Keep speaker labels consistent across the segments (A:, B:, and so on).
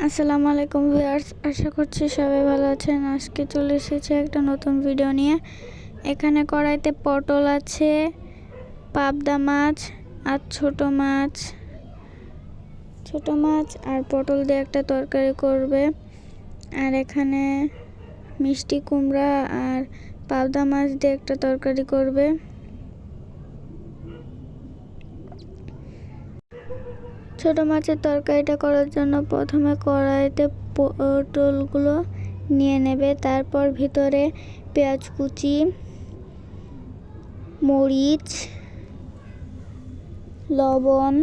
A: আসসালামু আলাইকুম ভিউয়ার্স, আশা করছি সবাই ভালো আছেন। আজকে চলে এসেছে একটা নতুন ভিডিও নিয়ে। এখানে কড়াইতে পটল আছে, পাবদা মাছ আর ছোট মাছ। ছোট মাছ আর পটল দিয়ে একটা তরকারি করবে। আর এখানে মিষ্টি কুমড়া আর পাবদা মাছ দিয়ে একটা তরকারি করবে। ছোট মাছের তরকারিটা করার জন্য প্রথমে কড়াইতে পটলগুলো নিয়ে নেবে। তারপর ভিতরে পেঁয়াজ কুচি, মরিচ, লবণ,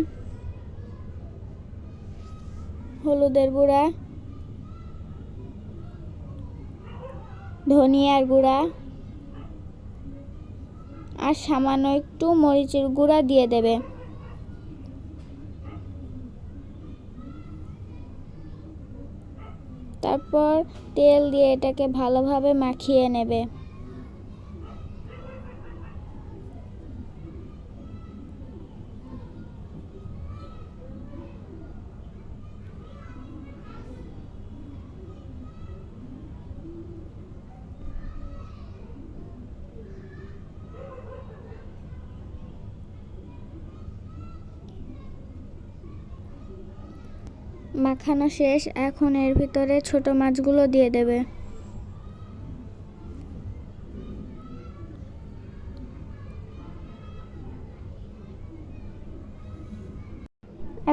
A: হলুদের গুঁড়া, ধনিয়ার গুঁড়া আর সামান্য একটু মরিচের গুঁড়া দিয়ে দেবে। তারপর তেল দিয়ে এটাকে ভালোভাবে মাখিয়ে নেবে। মাখানো শেষ, এখন এর ভিতরে ছোট মাছগুলো দিয়ে দেবে।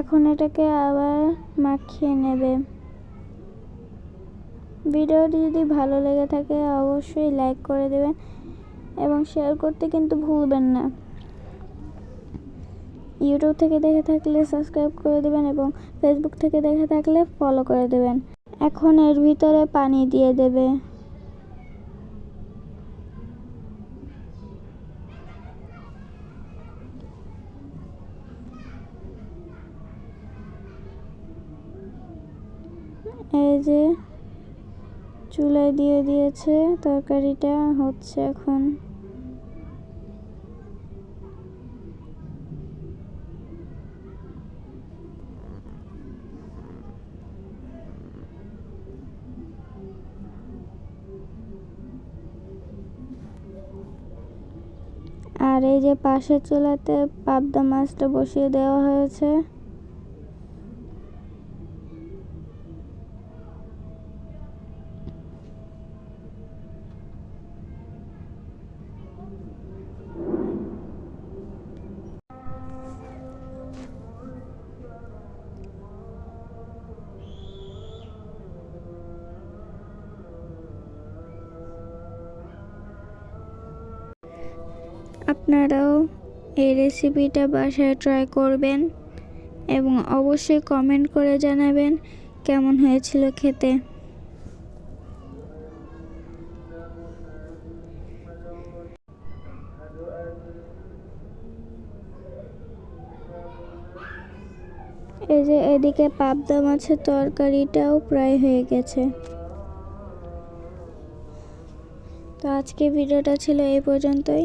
A: এখন এটাকে আবার মাখিয়ে নেবে। ভিডিওটি যদি ভালো লেগে থাকে, অবশ্যই লাইক করে দেবেন এবং শেয়ার করতে কিন্তু ভুলবেন না। ইউটিউব থেকে দেখে থাকলে সাবস্ক্রাইব করে দেবেন এবং ফেসবুক থেকে দেখে থাকলে ফলো করে দেবেন। এখন এর ভিতরে পানি দিয়ে দেবে। এই যে চুলায় দিয়ে দিয়েছে তরকারিটা, হচ্ছে এখন আর এই যে পাশের চুলাতে পাবদা মাছটা বসিয়ে দেওয়া হয়েছে। আপনারাও এই রেসিপিটা বাসায় ট্রাই করবেন এবং অবশ্যই কমেন্ট করে জানাবেন কেমন হয়েছিল খেতে। এই যে এদিকে পাবদা মাছের তরকারিটাও প্রায় হয়ে গেছে। তো আজকে ভিডিওটা ছিল এই পর্যন্তই।